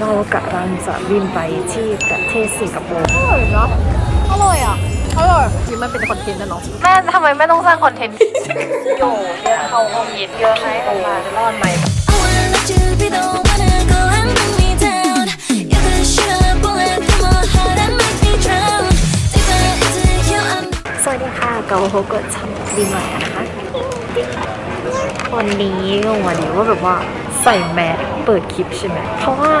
เรากำลังจะบินไปที่ประเทศสิงคโปร์อร่อยเนาะอร่อยอะอร่อยนี่มันเป็นคอนเทนต์นะเนาะแม่ทำไมแม่ต้องสร้างคอนเทนต์โยเยอะเข้าห้องเย็นเยอะไหมออกมาจะรอดไหม I wanna let you be the one to go and bring me down. You're the shooter bullet from my heart and make me drown. Deeper into you, I'm สวัสดีค่ะเกาโฮกดช่องดีใหม่นะคะวันนี้วันนี้ว่าแบบว่าใส่แมส เปิดคลิปใช่ไหม เพราะว่า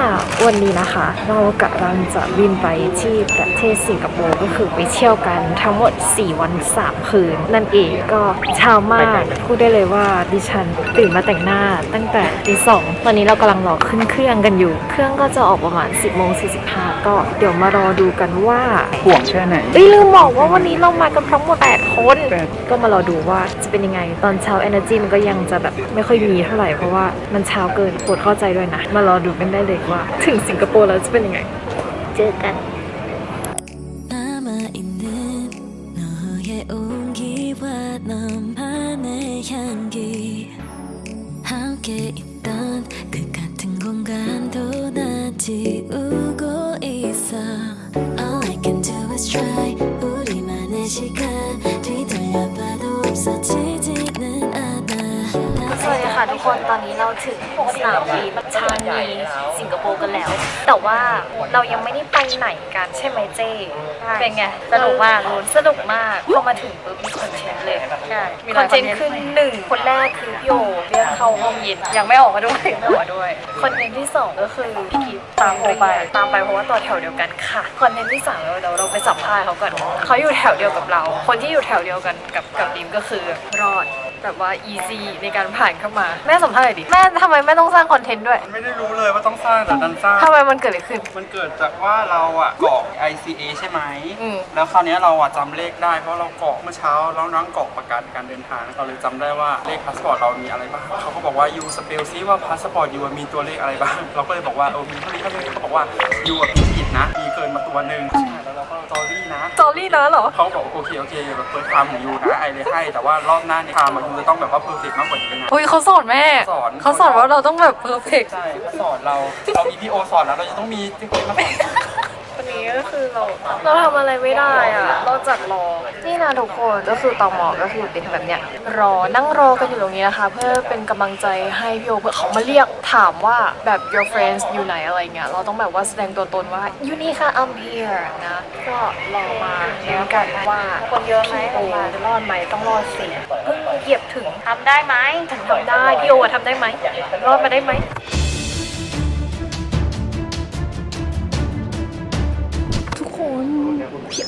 วันนี้นะคะ เรากำลังจะบินไปที่ประเทศสิงคโปร์ก็คือไปเที่ยวกันทั้งหมด 4 วัน 3 คืน นั่นเองก็เช้ามากพูดได้เลยว่าดิฉันตื่นมาแต่งหน้าตั้งแต่ตีสองตอนนี้เรากำลังรอขึ้นเครื่องกันอยู่ เครื่องก็จะออกประมาณ 10โมง45 ก็เดี๋ยวมารอดูกันว่าห่วงแค่ไหนเอ้ยลืมบอกว่าวันนี้เรามากันทั้งหมด8คน แปด ก็มารอดูว่าจะเป็นยังไง ตอนเช้า energy มันก็ยังจะแบบไม่ค่อยมีเท่าไหร่ เพราะว่ามันเช้าเกินปวดเข้าใจด้วยนะ มารอดูกันได้เลยว่า ถึงสิงคโปร์แล้วจะเป็นยังไง เจอกัน 남아있는 너의 온기와 너만의 향기 함께 있던 그 같은 공간도 나 지우 ทุกคนตอนนี้เราถึงสนามบินชานีสิงคโปร์กันแล้ว แต่ว่าเรายังไม่ได้ไปไหนกันใช่ไหมเจ้เป็นไงสนุกมากลุ้นสนุกมากพอมาถึงปุ๊บมีคอนเทนต์เลยใช่คอนเทนต์คือหนึ่งคนแรกคือพี่โอเรียกเข้าห้องเย็นยังไม่ออกมาด้วยไม่ออกมาด้วยคอนเทนต์ที่สองก็คือพี่กิฟตามโอไปตามไปเพราะว่าต่อแถวเดียวกันค่ะคอนเทนต์ที่สามเดี๋ยวเราไปสัมภาษณ์เขาก่อนเขาอยู่แถวเดียวกับเรา คนที่อยู่แถวเดียวกันกับกับดิมก็คือรอด แบบว่า easy ในการผ่านเข้ามา แม่สัมภาษณ์หน่อยดิ แม่ทำไมแม่ต้องสร้างคอนเทนต์ด้วยไม่ได้รู้เลยว่าต้องสร้างแต่ดันสร้าง ทำไมมันเกิดอะไรขึ้น มันเกิดจากว่าเราอะกรอก ICA ใช่ไหม อืม แล้วคราวเนี้ยเราอะจำเลขได้เพราะเรากรอกเมื่อเช้าแล้วนั่งกรอกประกันการเดินทาง เราเลยจำได้ว่าเลขพาสปอร์ตเรามีอะไรบ้างเขาก็บอกว่ายูสเปลซิว่าพาสปอร์ตยูมีตัวเลขอะไรบ้าง เราก็เลยบอกว่าเออมีเท่านี้เท่านี้เขาบอกว่ายูอะพิมพ์ผิดนะ มีเกินมาตัวหนึ่ง จอรี่นะสตอรี่นะเหรอ เขาบอกโอเคโอเคแบบเฟิร์สไทม์ของยูนะไอเลยให้ แต่ว่ารอบหน้าเนี่ยไทม์อะยูจะต้องแบบว่าเพอร์เฟกมากกว่านี้นะ อุ้ยเขาสอนแม่ สอน เขาสอนว่าเราต้องแบบเพอร์เฟกใช่เขาสอนเรา เรามีพี่โอสอนแล้วเราจะต้องมีที่คนมาสอนวันนี้ ก็คือเราเราทำอะไรไม่ได้อะนอกจากรอ นี่นะทุกคนก็คือตอมอก็คือเป็นแบบเนี้ยรอนั่งรอกันอยู่ตรงนี้นะคะ เพื่อเป็นกำลังใจให้พี่โอเพื่อเขามาเรียกถามว่าแบบ your friends อยู่ไหนอะไรเงี้ยเราต้องแบบว่าแสดงตัวตนว่าอยู่นี่ค่ะ I'm here นะก็รอมาแล้วกันว่าคนเยอะไหมโอจะรอดไหมต้องรอดสิเพิ่งเหยียบถึงทำได้ไหมทำได้พี่โออะทำได้ไหมรอดมาได้ไหม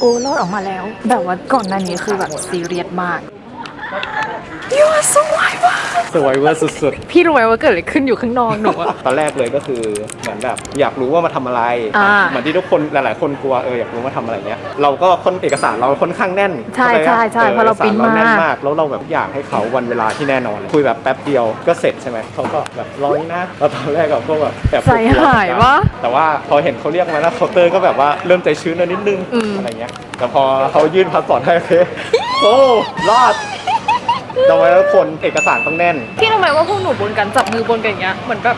โอรอดออกมาแล้ว แบบว่าก่อนหน้านี้คือแบบซีเรียสมาก พี่ว่าสวยมากสวยเวอร์สุดพี่รู้ไหมว่าเกิดอะไรขึ้นอยู่ข้างนอกหนูอะ ๆ ตอนแรกเลยก็คือเหมือนแบบอยากรู้ว่ามาทำอะไรอ่าเหมือนที่ทุกคนหลาย ๆ คนกลัวเอออยากรู้ว่าทำอะไรเนี้ยเราก็คนเอกสารเราค่อนข้างแน่นใช่ข้าจใช่ใช่ออเพราะเราอกสปริ้นแน่นมาก มากแล้วเราแบบอยากให้เขาวันเวลาที่แน่นอน คุยแบบแป๊บเดียวก็เสร็จใช่ไหมเขาก็แบบร้อยนะแล้วตอนแรกเราก็แบบแบบใจหายวะแต่ว่าพอเห็นเขาเรียกมาแล้วเคาน์เตอร์ก็แบบว่าเริ่มใจชื้นแล้วนิดนึงอืม อะไรเงี้ยแต่พอเขายื่นพาสปอร์ตให้โอเคโอ้รอด เราไว้แล้วคนเอกสารต้องแน่น พี่รู้ไหมว่าพวกหนูบนกันจับมือบนกันอย่างเงี้ยเหมือนแบบ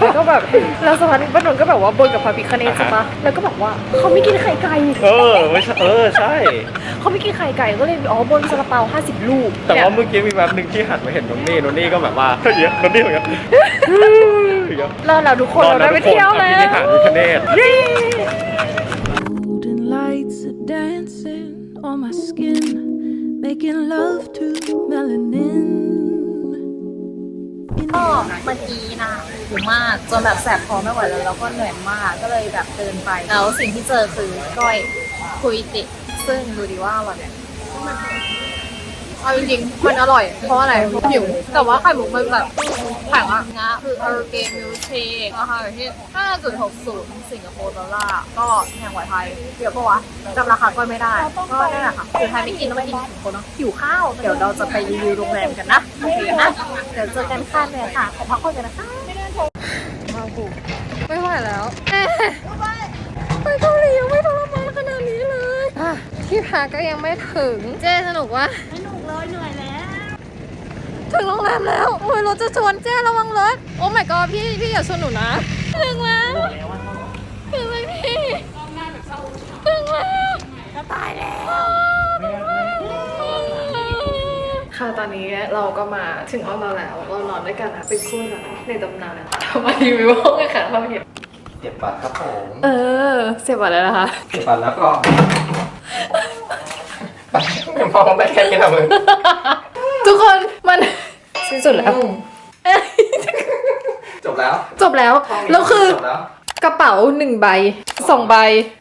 แล้วก็แบบแล้วสักพักหนึงป้าหนนก็แบบว่าบนกับพระพิคเนตใช่ปะแล้วก็แบบว่าเขาไม่กินไข่ไก่เออไม่ใช่เออใช่ เขาไม่กินไข่ไก่ก็เลยอ๋อบนซาลาเปา50 ลูกแต่เนี่ยว่าเมื่อกี้มีแบบหนึ่งที่หันมาเห็นนนนี่นนนี่ก็แบบว่าเยอะนนนี่เหมือนกันเยอะรอดแล้วทุกคนเราได้ไปเที่ยวแล้วที่หารวิคเนต Golden lights are dancing on my skin, making love to melanin. ก็เมื่อกี้นะหิวมากจนแบบแสบคอไม่ไหวแล้วแล้วก็เหนื่อยมากก็เลยแบบเดินไป แล้วสิ่งที่เจอคือก้อยคุยติ ซึ่งดูดีว่าอร่อยไหม เอาจริงๆมันอร่อย เพราะอะไรเพราะหิวแต่ว่าไข่มุกมันแบบแข็งอะงะคืออาร์เกมิลเชคราคาอยู่ที่5.60 สิงคโปร์ดอลลาร์ก็แพงกว่าไทยเดี๋ยวปะวะจำราคาก้อยไม่ได้ ก็นั่นแหละค่ะคือไทยไม่กินต้องไปกินสิงคโปร์เนาะหิวข้าว เดี๋ยวเราจะไปรีวิวโรงแรมกันนะโอเคนะเดี๋ยวเจอกันค่ะเลยค่ะขอพักผ่อนกันนะคะไม่ไหวแล้วไปเกาหลียังไม่ทรมานขนาดนี้เลยอะที่พักก็ยังไม่ถึง เจ๊สนุกวะสนุก เลยเหนื่อยแล้วถึงโรงแรมแล้วโอ้ยรถจะชนเจ๊ระวังรถ โอ้ my god พี่พี่อย่าชนหนูนะถึงแล้วถึงเลยพี่ถึงแล้วจะตายแล้วค่ะตอนนี้เราก็มาถึงห้องเราแล้ว เรานอนด้วยกันนะเป็นคู่รักในตำนานทำไมรีวิวห้องกันค่ะเราเห็นเก็บบัตรครับผม เออ เสียบัตรแล้วนะคะเก็บบัตรแล้วก็ไป มองไปแค่นี้นะมึงทุกคนมันสิ้นสุดแล้ว จบแล้วจบแล้วแล้วคือจบแล้วกระเป๋าหนึ่งใบสองใบ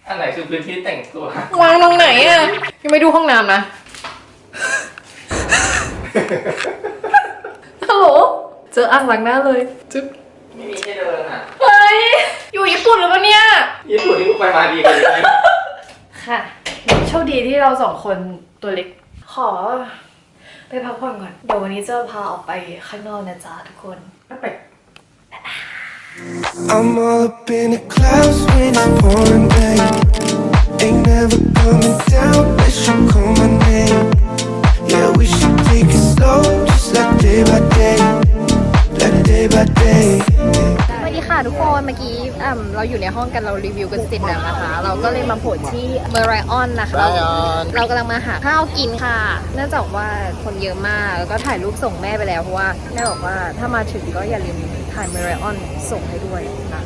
อันไหนคือพื้นที่แต่งตัววางตรงไหนอะยังไม่ดูห้องน้ำนะฮัลโหลเจออ่างล้างหน้าเลยจึ๊บไม่มีให้เดินอะเฮ้ยอยู่ญี่ปุ่นหรือเปล่าเนี่ย ญี่ปุ่นที่กูไปมาดีกว่านี้ค่ะโชคดีที่เราสองคน ตัวเล็ก ขอ ไปพักผ่อนก่อน เดี๋ยววันนี้จะพาออกไปข้างนอกนะจ๊ะทุกคน I'm all up in the clouds when it's pouring rain. Ain't never coming down unless you call my name. Yeah, we should take it slow, just like day by day, like day by day. สวัสดีค่ะทุกคนเมื่อกี้อ่าเราอยู่ในห้องกันเรารีวิวกันเสร็จแล้วนะคะ เราก็เลยมาโผล่ที่เมอร์ไรออนนะคะเรากำลังมาหาข้าวกินค่ะ เนื่องจากว่าคนเยอะมากแล้วก็ถ่ายรูปส่งแม่ไปแล้วเพราะว่าแม่บอกว่าถ้ามาถึงก็อย่าลืมถ่ายเมอร์ไรออนส่งให้ด้วยนะ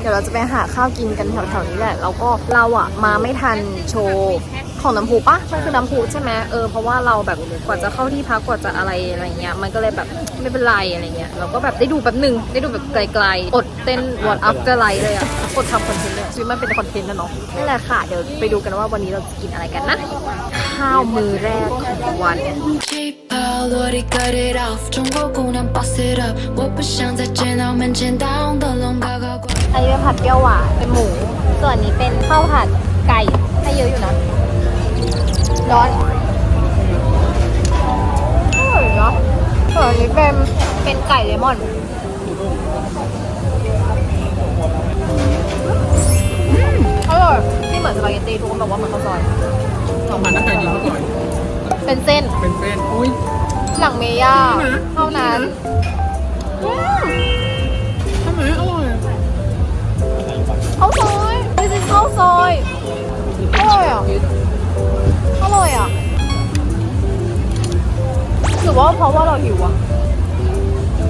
เดี๋ยวเราจะไปหาข้าวกินกันแถวๆนี้แหละแล้วก็เราอะมาไม่ทันโชว์ ของน้ำพุปะมันคือน้ำพุใช่ไหมเออเพราะว่าเราแบบกว่าจะเข้าที่พักกว่าจะอะไรอะไรเงี้ยมันก็เลยแบบไม่เป็นไรอะไรเงี้ยเราก็แบบได้ดูแบบหนึ่งได้ดูแบบไกลๆ อดเต้นวอร์ดอัพเจอไลเลยอะอดทำคอนเทนต์เลยชีวิตมันเป็นคอนเทนต์นะเนาะนี่แหละค่ะเดี๋ยวไปดูกันว่าวันนี้เราจะกินอะไรกันนะข้าวมือแรกของวัน Lord, cut it off. 전국은 안 pass it up. 못 부상 자체 나오면 젠 down 더 넘가가 고. อันนี้เป็นผัดเปียวหวานเป็นหมู ส่วนนี้เป็นข้าวผัดไก่ให้เยอะอยู่นะ ร้อนอร่อยเนาะส่วนอันนี้เป็นเป็นไก่เลมอนอืมอร่อยที่เหมือนสปาเกตตี้ทุกคนบอกว่าเหมือนข้าวซอย ต้องมาตั้งแต่ดีเมื่อก่อนเป็นเส้นเป็นเส้นอุ้ย หลังเมย่าเท่านั้นอืมทำไมอร่อยข้าวซอยนี่คือข้าวซอยอร่อยอะ รือว่าเพราะว่าเราหิวอะ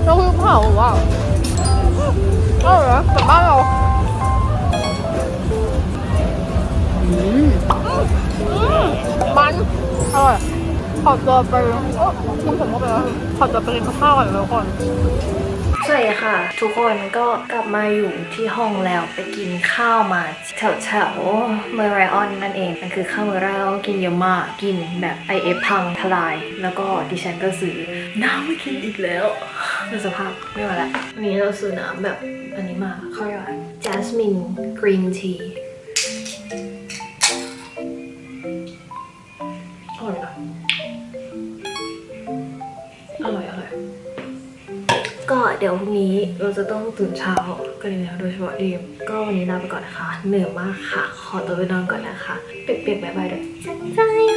เราคือเผาอะอร่อยนะแต่บ้านเราอืมมันอร่อยขอตัวไปโอ้คุณผมก็ไปแล้วขอตัวไปกินข้าวก่อนเลยทุกคน สวัสดีค่ะ ทุกคนก็กลับมาอยู่ที่ห้องแล้วไปกินข้าวมาแถวแถวเมอร์ไรออนนั่นเองมันคือข้าวเมอร์ไรออนกินเยอะมากกินแบบ IF พังทลาย แล้วก็ดิฉันก็ซื้อน้ำไม่กินอีกแล้วดูสภาพไม่ไหวละวันนี้เราซื้อน้ำแบบอันนี้มาเขาเรียกว่า Jasmine Green Tea อร่อยนะอร่อยอร่อย ก็เดี๋ยวพรุ่งนี้เราจะต้องตื่นเช้ากันแล้วโดยเฉพาะดีมก็วันนี้ลาไปก่อนนะคะ เหนื่อยมากค่ะ ขอตัวไปนอนก่อนนะคะ เปียกๆบายๆด้วยจังใจ